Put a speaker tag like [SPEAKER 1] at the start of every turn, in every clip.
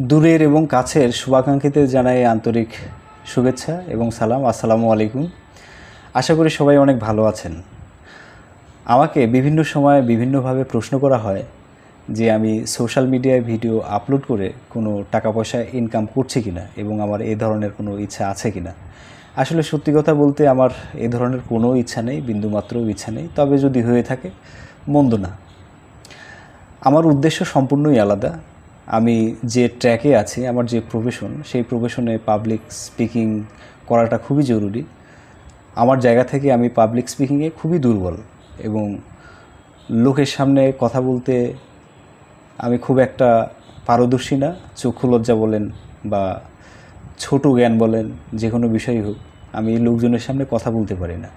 [SPEAKER 1] দূরের এবং কাছের শুভাকাঙ্ক্ষীদের জানাই আন্তরিক শুভেচ্ছা এবং সালাম। আসসালামু আলাইকুম। আশা করি সবাই অনেক ভালো আছেন। আমাকে বিভিন্ন সময়ে বিভিন্নভাবে প্রশ্ন করা হয় যে আমি সোশ্যাল মিডিয়ায় ভিডিও আপলোড করে কোনো টাকা পয়সা ইনকাম করছি কিনা এবং আমার এই ধরনের কোনো ইচ্ছা আছে কিনা। আসলে সত্যি কথা বলতে আমার এ ধরনের কোনো ইচ্ছা নেই বিন্দুমাত্রও ইচ্ছা নেই। তবে যদি হয়ে থাকে, মন্দ না। আমার উদ্দেশ্য সম্পূর্ণই আলাদা। আমি যে ট্র্যাকে আছি, আমার যে প্রফেশন সেই প্রফেশনে পাবলিক স্পিকিং করাটা খুবই জরুরি। আমার জায়গা থেকে আমি পাবলিক স্পিকিংয়ে খুবই দুর্বল এবং লোকের সামনে কথা বলতে আমি খুব একটা পারদর্শী না। চক্ষু লজ্জা বলেন বা ছোট জ্ঞান বলেন, যে কোনো বিষয়ই হোক, আমি লোকজনের সামনে কথা বলতে পারি না।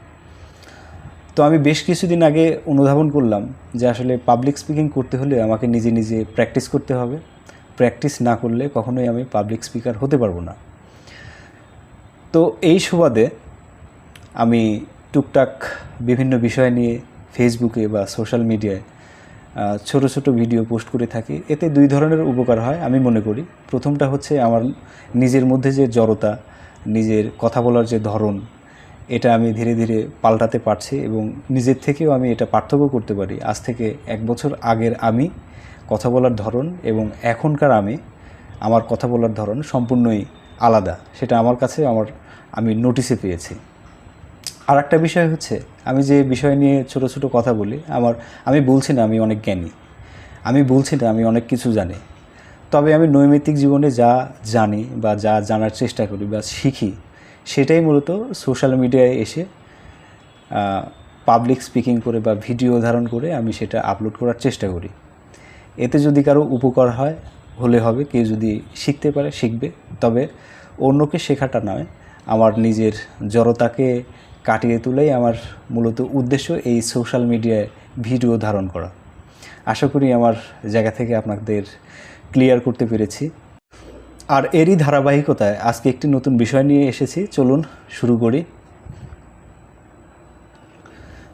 [SPEAKER 1] তো আমি বেশ কিছুদিন আগে অনুধাবন করলাম যে আসলে পাবলিক স্পিকিং করতে হলে আমাকে নিজে নিজে প্র্যাকটিস করতে হবে। প্র্যাকটিস না করলে কখনোই আমি পাবলিক স্পিকার হতে পারব না। তো এই সুবাদে আমি টুকটাক বিভিন্ন বিষয় নিয়ে ফেসবুকে বা সোশ্যাল মিডিয়ায় ছোট ছোট ভিডিও পোস্ট করে থাকি। এতে দুই ধরনের উপকার হয় আমি মনে করি। প্রথমটা হচ্ছে আমার নিজের মধ্যে যে জড়তা, নিজের কথা বলার যে ধরন, এটা আমি ধীরে ধীরে পাল্টাতে পারছি এবং নিজের থেকেও আমি এটা পার্থক্য করতে পারি। আজ থেকে এক বছর আগের আমি কথা বলার ধরন এবং এখনকার আমি, আমার কথা বলার ধরন সম্পূর্ণই আলাদা। সেটা আমার কাছে আমার, আমি নোটিসে পেয়েছি। আর একটা বিষয় হচ্ছে, আমি যে বিষয় নিয়ে ছোট ছোট কথা বলি, আমার, আমি বলছি না আমি অনেক জ্ঞানী। আমি বলছি না আমি অনেক কিছু জানি। তবে আমি নৈমিত্তিক জীবনে যা জানি বা যা জানার চেষ্টা করি বা শিখি, সেটাই মূলত সোশ্যাল মিডিয়ায় এসে পাবলিক স্পিকিং করে বা ভিডিও ধারণ করে আমি সেটা আপলোড করার চেষ্টা করি। এতে যদি কারও উপকার হয়, হলে হবে, কেউ যদি শিখতে পারে, শিখবে। তবে অন্যকে শেখাটা নয়। আমার নিজের জড়তাকে কাটিয়ে তুলেই আমার মূলত উদ্দেশ্য এই সোশ্যাল মিডিয়ায় ভিডিও ধারণ করা। আশা করি আমার জায়গা থেকে আপনাদের ক্লিয়ার করতে পেরেছি। আর এরই ধারাবাহিকতায় আজকে একটি নতুন বিষয় নিয়ে এসেছি। চলুন শুরু করি।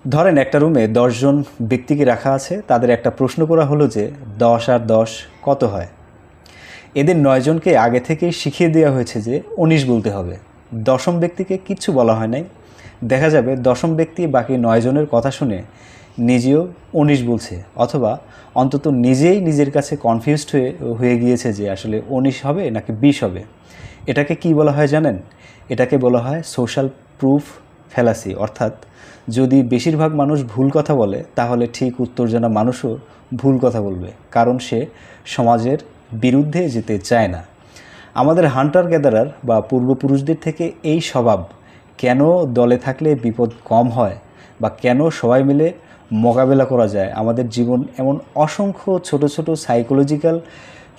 [SPEAKER 1] ধরেন একটা রুমে দশজন ব্যক্তিকে রাখা আছে, তাদের একটা প্রশ্ন করা হলো যে দশ আর দশ কত হয়? এদের নয়জনকে আগে থেকেই শিখিয়ে দেওয়া হয়েছে যে উনিশ বলতে হবে। দশম ব্যক্তিকে কিচ্ছু বলা হয় নাই। দেখা যাবে দশম ব্যক্তি বাকি নয়জনের কথা শুনে নিজেও উনিশ বলছে, অথবা অন্তত নিজেই নিজের কাছে কনফিউজড হয়ে হয়ে গিয়েছে যে আসলে উনিশ হবে নাকি বিশ হবে। এটাকে কি বলা হয় জানেন? এটাকে বলা হয় সোশ্যাল প্রুফ ফেলাসি, অর্থাৎ যদি বেশিরভাগ মানুষ ভুল কথা বলে, তাহলে ঠিক উত্তর জানা মানুষও ভুল কথা বলবে, কারণ সে সমাজের বিরুদ্ধে যেতে চায় না। আমাদের হান্টার গ্যাদারার বা পূর্বপুরুষদের থেকে এই স্বভাব, কেন দলে থাকলে বিপদ কম হয় বা কেন সবাই মিলে মোকাবেলা করা যায়? আমাদের জীবন এমন অসংখ্য ছোট ছোট সাইকোলজিক্যাল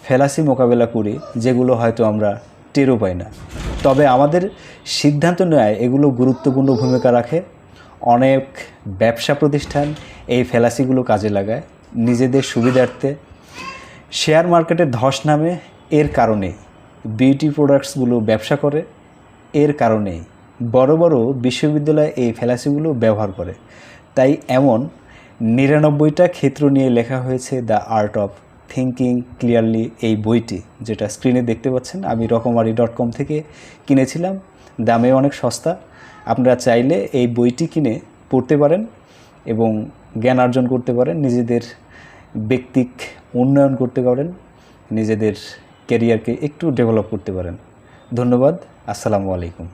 [SPEAKER 1] ফেলাসি মোকাবেলা করি, যেগুলো হয়তো আমরা টেরও পাই না। তবে আমাদের সিদ্ধান্ত নেয় এগুলো গুরুত্বপূর্ণ ভূমিকা রাখে। অনেক ব্যবসা প্রতিষ্ঠান এই ফেলাসিগুলো কাজে লাগায়। নিজেদের সুবিধার্থে শেয়ার মার্কেটের ধস নামে এর কারণেই। বিউটি প্রোডাক্টসগুলো ব্যবসা করে, এর কারণেই। বড় বড় বিশ্ববিদ্যালয় এই ফেলাসিগুলো ব্যবহার করে। তাই এমন নিরানব্বইটা ক্ষেত্র নিয়ে লেখা হয়েছে the art of thinking clearly এই বইটি, যেটা স্ক্রিনে দেখতে পাচ্ছেন, আমি রকমারি ডট কম থেকে কিনেছিলাম। দামে অনেক সস্তা। আপনারা চাইলে এই বইটি কিনে পড়তে পারেন এবং জ্ঞান অর্জন করতে পারেন, নিজেদের ব্যক্তিক উন্নয়ন করতে পারেন, নিজেদের ক্যারিয়ারকে একটু ডেভেলপ করতে পারেন। ধন্যবাদ, আসসালামু আলাইকুম।